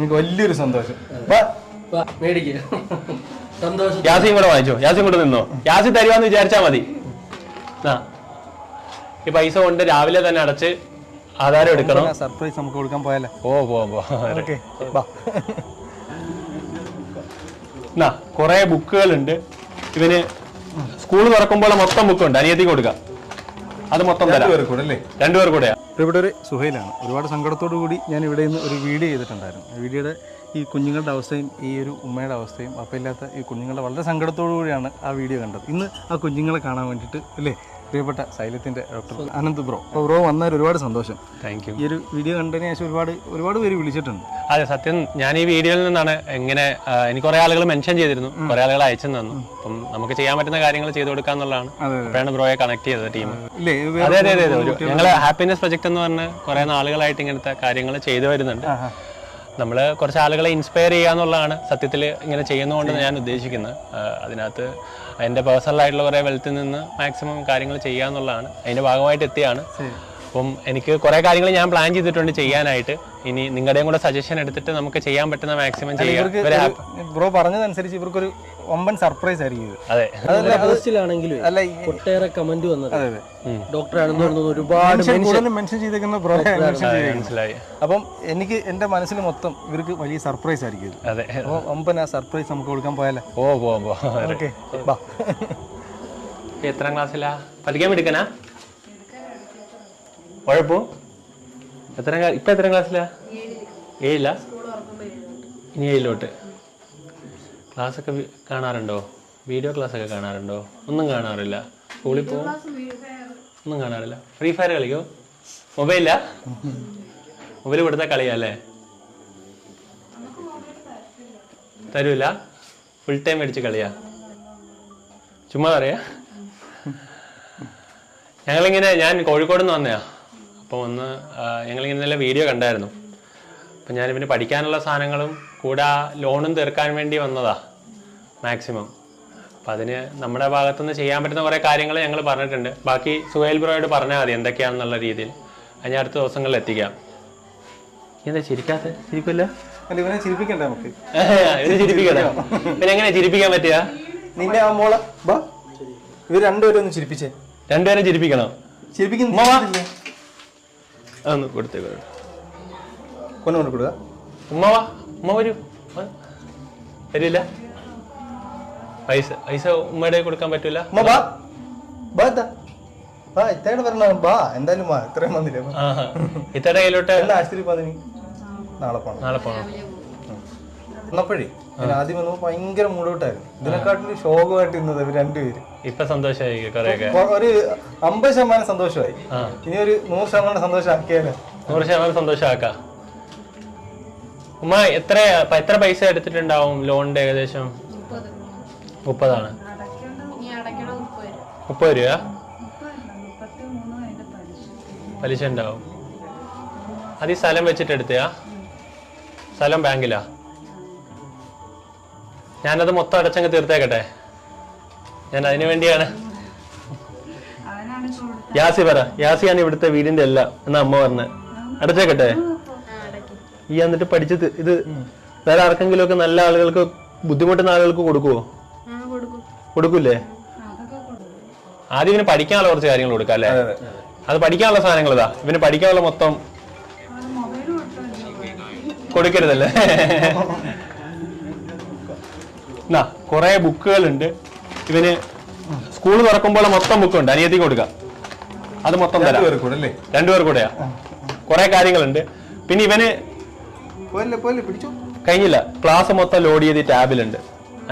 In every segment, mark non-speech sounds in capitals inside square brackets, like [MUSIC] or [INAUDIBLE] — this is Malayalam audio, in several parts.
എനിക്ക് വലിയൊരു സന്തോഷം. സന്തോഷം. യാസിയും കൂടെ വാങ്ങിച്ചോ? യാസിയും കൂടെ നിന്നോ? യാസി തരുവാന്ന് വിചാരിച്ചാ മതി. ആ ഈ പൈസ കൊണ്ട് രാവിലെ തന്നെ അടച്ച് ആധാരം എടുക്കണം. സർപ്രൈസ് നമുക്ക് കൊടുക്കാൻ പോയാലോ? ഓ പോവാം കൊറേ ബുക്കുകൾ വാ. എന്നാ കുറെ ബുക്കുകളുണ്ട്. ഇവന് സ്കൂൾ തുറക്കുമ്പോൾ മൊത്തം ബുക്കുണ്ട്. അനിയത്തിക്ക് കൊടുക്കാം. അത് മൊത്തം തരാം. രണ്ടുപേർ കൂടെ അല്ലേ? രണ്ടുപേർ കൂടെയാ. ഇവിടെ ഒരു സുഹൈലാണ്. ഒരുപാട് സങ്കടത്തോടു കൂടി ഞാൻ ഇവിടെ നിന്ന് ഒരു വീഡിയോ ചെയ്തിട്ടുണ്ടായിരുന്നു. വീഡിയോയുടെ ഈ കുഞ്ഞുങ്ങളുടെ അവസ്ഥയും ഈ ഒരു ഉമ്മയുടെ അവസ്ഥയും അപ്പയില്ലാത്ത ഈ കുഞ്ഞുങ്ങളുടെ വളരെ സങ്കടത്തോടു കൂടിയാണ് ആ വീഡിയോ കണ്ടത്. ഇന്ന് ആ കുഞ്ഞുങ്ങളെ കാണാൻ വേണ്ടിയിട്ട് അല്ലേ? പ്രിയപ്പെട്ട ശൈലത്തിന്റെ ഡോക്ടർ അനന്ത് ബ്രോ. അപ്പോൾ ബ്രോ വന്നാൽ ഒരുപാട് സന്തോഷം. താങ്ക് യു ഈ ഒരു വീഡിയോ കണ്ടതിന് ശേഷം ഒരുപാട് ഒരുപാട് പേര് വിളിച്ചിട്ടുണ്ട്. അതെ സത്യം. ഞാൻ ഈ വീഡിയോയിൽ നിന്നാണ് എങ്ങനെ എനിക്ക് കുറെ ആളുകൾ മെൻഷൻ ചെയ്തിരുന്നു. കുറെ ആളുകൾ അയച്ചു തന്നു. അപ്പം നമുക്ക് ചെയ്യാൻ പറ്റുന്ന കാര്യങ്ങൾ ചെയ്തു കൊടുക്കുക എന്നുള്ളതാണ്. അപ്പോഴാണ് ബ്രോയെ കണക്ട് ചെയ്തത് ടീം അതെ അതെ. അതെ ഞങ്ങൾ ഹാപ്പിനെസ് പ്രൊജക്ട് എന്ന് പറഞ്ഞ് കുറെ നാളുകളായിട്ട് ഇങ്ങനത്തെ കാര്യങ്ങൾ ചെയ്തു വരുന്നുണ്ട്. നമ്മൾ കുറച്ച് ആളുകളെ ഇൻസ്പയർ ചെയ്യുക എന്നുള്ളതാണ് സത്യത്തിൽ ഇങ്ങനെ ചെയ്യുന്നതുകൊണ്ട് ഞാൻ ഉദ്ദേശിക്കുന്നത്. അതിനകത്ത് എന്റെ പേഴ്സണലായിട്ടുള്ള കുറേ വെൽത്തിൽ നിന്ന് മാക്സിമം കാര്യങ്ങൾ ചെയ്യുക എന്നുള്ളതാണ്. അതിന്റെ ഭാഗമായിട്ട് എത്തിയാണ്. അപ്പം എനിക്ക് കുറേ കാര്യങ്ങൾ ഞാൻ പ്ലാൻ ചെയ്തിട്ടുണ്ട് ചെയ്യാനായിട്ട്. ഇനി നിങ്ങളുടെയും കൂടെ സജഷൻ എടുത്തിട്ട് നമുക്ക് ചെയ്യാൻ പറ്റുന്ന മാക്സിമം ചെയ്യാം. ബ്രോ പറഞ്ഞതനുസരിച്ച് ഇവർക്കൊരു ഒമ്പൻ സർപ്രൈസ് ആയിരിക്കും അതെ. അല്ല ഒട്ടേറെ കമന്റ് വന്നത്. അതെ അതെ. ഡോക്ടറാണെന്ന് ഒരുപാട് മെൻഷൻ ചെയ്തേക്കുന്ന ബ്രോ മനസ്സിലായി. അപ്പം എനിക്ക് എന്റെ മനസ്സിൽ മൊത്തം ഇവർക്ക് വലിയ സർപ്രൈസ് ആയിരിക്കും അതെ. അപ്പോൾ ഒമ്പൻ ആ സർപ്രൈസ് നമുക്ക് കൊടുക്കാൻ പോയാലേ? ഓ പോവാം പോവാം ഓക്കെ വാ എത്രാം ക്ലാസ്സിലാ പഠിക്കാൻ എടുക്കനാ കുഴപ്പവും എത്ര ഇപ്പൊ എത്രാം ക്ലാസ്സിലാ? ഏഴിലാ? ഇനി ഏഴിലോട്ട്. ക്ലാസ് ഒക്കെ വി- കാണാറുണ്ടോ? വീഡിയോ ക്ലാസ് ഒക്കെ കാണാറുണ്ടോ? ഒന്നും കാണാറില്ല. സ്കൂളിൽ പോകും ഒന്നും കാണാറില്ല. ഫ്രീ ഫയർ കളിക്കോ? മൊബൈലാ മൊബൈൽ കൊടുത്താൽ കളിയല്ലേ തരൂല? ഫുൾ ടൈം മേടിച്ച് കളിയാ? ചുമ്മാ പറയാ? ഞങ്ങളിങ്ങനെ ഞാൻ കോഴിക്കോട് നിന്ന് വന്നയാ. അപ്പോൾ ഒന്ന് ഞങ്ങളിങ്ങനെ നല്ല വീഡിയോ കണ്ടായിരുന്നു. അപ്പം ഞാൻ ഇവന് പഠിക്കാനുള്ള സാധനങ്ങളും കൂടെ ആ ലോണും തീർക്കാൻ വേണ്ടി വന്നതാ മാക്സിമം അപ്പം അതിന് നമ്മുടെ ഭാഗത്തുനിന്ന് ചെയ്യാൻ പറ്റുന്ന കുറേ കാര്യങ്ങൾ ഞങ്ങൾ പറഞ്ഞിട്ടുണ്ട്. ബാക്കി സുഹേൽ ബ്രോയോട് പറഞ്ഞാൽ മതി എന്തൊക്കെയാണെന്നുള്ള രീതിയിൽ. അത് ഞാൻ അടുത്ത ദിവസങ്ങളിൽ എത്തിക്കാം. എന്താ ചിരിക്കാത്ത ചിരിക്കില്ല ഇവനെ ചിരിപ്പിക്കണ്ടേ നമുക്ക്? ഇവനെ പിന്നെ എങ്ങനെ ചിരിപ്പിക്കാൻ പറ്റുക? നിന്റെ ആ മോളെ ഇവർ രണ്ടുപേരും ഒന്ന് ചിരിപ്പിച്ചേ. രണ്ടുപേരും ചിരിപ്പിക്കണം. ചിരിപ്പിക്കുന്ന അതൊന്ന് കൊടുത്തേക്ക് കൊടുത്തേ കൊന്നു കൊണ്ട് കൊടുക്കുക ഉമ്മ വാ ഉമ്മ വരൂ. വരില്ല. പൈസ പൈസ ഉമ്മയുടെ കൊടുക്കാൻ പറ്റൂല. ഉമ്മ ബാ ബാ ഇതാ ബാ ഇത്തേടെ പറഞ്ഞ ബാ എന്തായാലും ഇത്രയും വന്നില്ലേ? കയ്യിലോട്ട് ആശുപത്രി പോകാൻ നാളെ പോണം. നാളെ പോണം. വന്നപ്പോഴേ ആദ്യം വന്നപ്പോ ഭയങ്കര മൂടോട്ടായിരുന്നു. ഇതിനെക്കാട്ടിലും ശോകമായിട്ട് ഇന്നത് ഇവർ രണ്ടുപേരും. ഇപ്പൊ സന്തോഷമായി ഒരു അമ്പത് ശതമാനം സന്തോഷമായി. ഇനി ഒരു നൂറ് ശതമാനം സന്തോഷമാക്കിയാലോ നൂറ് ശതമാനം സന്തോഷമാക്കാം ഉമ്മ എത്ര എത്ര പൈസ എടുത്തിട്ടുണ്ടാവും ലോണിന്റെ ഏകദേശം? മുപ്പതാണ്. മുപ്പത് രൂപ പലിശ ഉണ്ടാവും. അത് ഈ സ്ഥലം വെച്ചിട്ട് എടുത്തയാ? സ്ഥലം ബാങ്കിലാ? ഞാനത് മൊത്തം അടച്ചങ്ങ് തീർത്തേക്കട്ടെ. ഞാൻ അതിനു വേണ്ടിയാണ്. യാസി പറ. യാസിയാണ് ഇവിടുത്തെ വീടിന്റെ എല്ലാം എന്നാ അമ്മ പറഞ്ഞ. അടച്ചേക്കട്ടെ. ഈ എന്നിട്ട് പഠിച്ചത് ഇത് വേറെ ആർക്കെങ്കിലും ഒക്കെ നല്ല ആളുകൾക്ക് ബുദ്ധിമുട്ടുന്ന ആളുകൾക്ക് കൊടുക്കുവോ? കൊടുക്കും. കൊടുക്കൂലേ ആദ്യം ഇവന് പഠിക്കാനുള്ള കുറച്ച് കാര്യങ്ങൾ കൊടുക്കാം അല്ലേ? അത് പഠിക്കാനുള്ള സാധനങ്ങൾ ഇതാ. ഇവന് പഠിക്കാനുള്ള മൊത്തം കൊടുക്കരുതല്ലേ? [LAUGHS] എന്നാ കുറെ ബുക്കുകളുണ്ട്. ഇവന് സ്കൂൾ തുറക്കുമ്പോൾ മൊത്തം ബുക്കുണ്ട്. അനിയത്തിക്ക് കൊടുക്കാം. അത് മൊത്തം തരാം. രണ്ടുപേർ കൂടെ കൂടെയാ കുറെ കാര്യങ്ങളുണ്ട്. പിന്നെ ഇവന് കഴിഞ്ഞില്ല. ക്ലാസ് മൊത്തം ലോഡ് ചെയ്ത് ടാബിലുണ്ട്.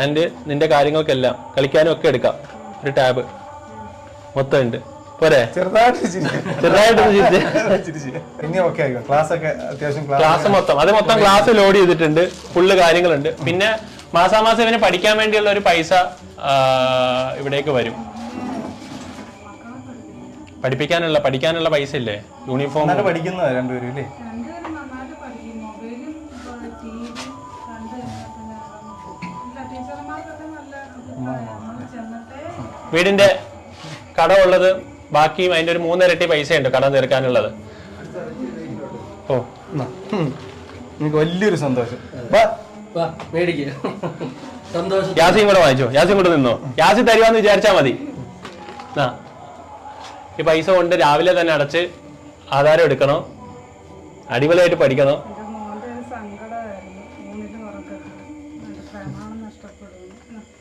ആൻഡ് നിന്റെ കാര്യങ്ങൾക്കെല്ലാം കളിക്കാനും ഒക്കെ എടുക്കാം. ഒരു ടാബ് മൊത്തം ഉണ്ട്. പോരെ? ചെറുതായിട്ട് ക്ലാസ് മൊത്തം. അത് മൊത്തം ക്ലാസ് ലോഡ് ചെയ്തിട്ടുണ്ട്. ഫുള്ള് കാര്യങ്ങളുണ്ട്. പിന്നെ മാസാമാസം ഇവന് പഠിക്കാൻ വേണ്ടിയുള്ള ഒരു പൈസ ഇവിടേക്ക് വരും പഠിപ്പിക്കാനുള്ള പഠിക്കാനുള്ള പൈസ ഇല്ലേ യൂണിഫോം വീടിന്റെ കട രണ്ടുപേരും ഇല്ല ചെന്നിട്ടേ വീടിന്റെ കടമുള്ളത് അതിന്റെ ഒരു മൂന്നിരട്ടി പൈസ ഉണ്ട് കടം തീർക്കാനുള്ളത് ഓ. എനിക്ക് വലിയൊരു സന്തോഷം വാ. വാ മേടിക്കുക സന്തോഷം. യാസിയും കൂടെ വാങ്ങിച്ചോ. യാസിയും കൂടെ നിന്നോ. യാസി തരുവാന്ന് വിചാരിച്ചാ മതി. ആ ഈ പൈസ കൊണ്ട് രാവിലെ തന്നെ അടച്ച് ആധാരം എടുക്കണം? അടിപൊളിയായിട്ട് പഠിക്കണം?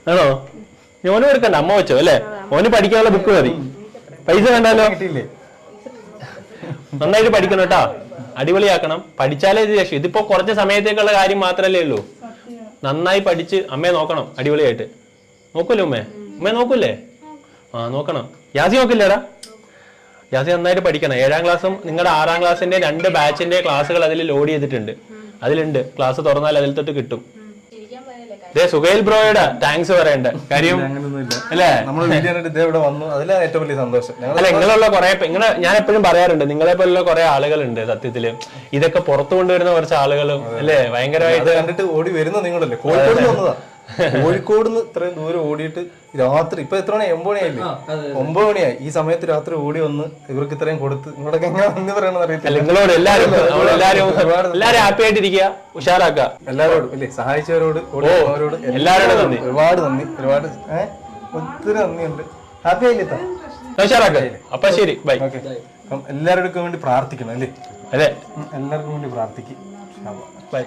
ആണോ? ഓന് കൊടുക്കണ്ട അമ്മ വെച്ചോ അല്ലേ? ഓന് പഠിക്കാനുള്ള ബുക്ക് മതി. പൈസ വേണ്ടല്ലോ. നന്നായിട്ട് പഠിക്കണം കേട്ടാ. അടിപൊളിയാക്കണം. പഠിച്ചാലേ ഇത് രക്ഷ. ഇതിപ്പോ കുറച്ച് സമയത്തേക്കുള്ള കാര്യം മാത്രല്ലേ ഉള്ളൂ. നന്നായി പഠിച്ച് അമ്മയെ നോക്കണം അടിപൊളിയായിട്ട്. നോക്കൂലേ ഉമ്മേ? ഉമ്മയെ നോക്കൂലേ ആ നോക്കണം. യാസി നോക്കില്ലേടാ? യാസി നന്നായിട്ട് പഠിക്കണം. ഏഴാം ക്ലാസ്സും നിങ്ങളുടെ ആറാം ക്ലാസ്സിന്റെ രണ്ട് ബാച്ചിന്റെ ക്ലാസ്സുകൾ അതിൽ ലോഡ് ചെയ്തിട്ടുണ്ട്. അതിലുണ്ട്. ക്ലാസ് തുറന്നാൽ അതിൽ തൊട്ട് കിട്ടും. ദേ സുഹേൽ ബ്രോയുടെ താങ്ക്സ് പറയണ്ട. കാര്യം അല്ലേ? വന്നു. അതിലാണ് ഏറ്റവും വലിയ സന്തോഷം. അല്ല നിങ്ങളുള്ള കുറെ ഇങ്ങനെ ഞാൻ എപ്പോഴും പറയാറുണ്ട് നിങ്ങളെ പോലുള്ള കുറെ ആളുകളുണ്ട് സത്യത്തിൽ. ഇതൊക്കെ പുറത്തു കൊണ്ടുവരുന്ന കുറച്ച് ആളുകളും അല്ലേ? ഭയങ്കരമായിട്ട് കണ്ടിട്ട് ഓടി വരുന്ന നിങ്ങളല്ലേ? കോഴിക്കോട് വന്നതാ. കോഴിക്കോട് നിന്ന് ഇത്രയും ദൂരം ഓടിയിട്ട് രാത്രി ഇപ്പൊ എത്ര മണി? ഒമ്പത് മണിയായില്ലേ? ഒമ്പത് മണിയായി. ഈ സമയത്ത് രാത്രി ഓടി വന്ന് ഇവർക്ക് ഇത്രയും കൊടുത്ത് നിങ്ങളൊക്കെ എങ്ങനെ നന്ദി പറയണമെന്ന് അറിയത്തില്ല. നിങ്ങളോട് എല്ലാരും ഹാപ്പി ആയിട്ടിരിക്കുക. ഉഷാറാക്കുക. എല്ലാവരോടും ഇല്ലേ? സഹായിച്ചവരോട് ഓടി വന്നവരോട് എല്ലാവരോടും നന്ദി. ഒരുപാട് നന്ദി ഒരുപാട് ഏഹ് ഒത്തിരി നന്ദിയുണ്ട്. ഹാപ്പി ആയില്ലേ? ഉഷാറാക്കുക അപ്പൊ ശരി ബൈ ഓക്കെ അപ്പം എല്ലാവർക്കും വേണ്ടി പ്രാർത്ഥിക്കണം അല്ലേ? അല്ലേ എല്ലാവർക്കും വേണ്ടി പ്രാർത്ഥിക്കും. ബൈ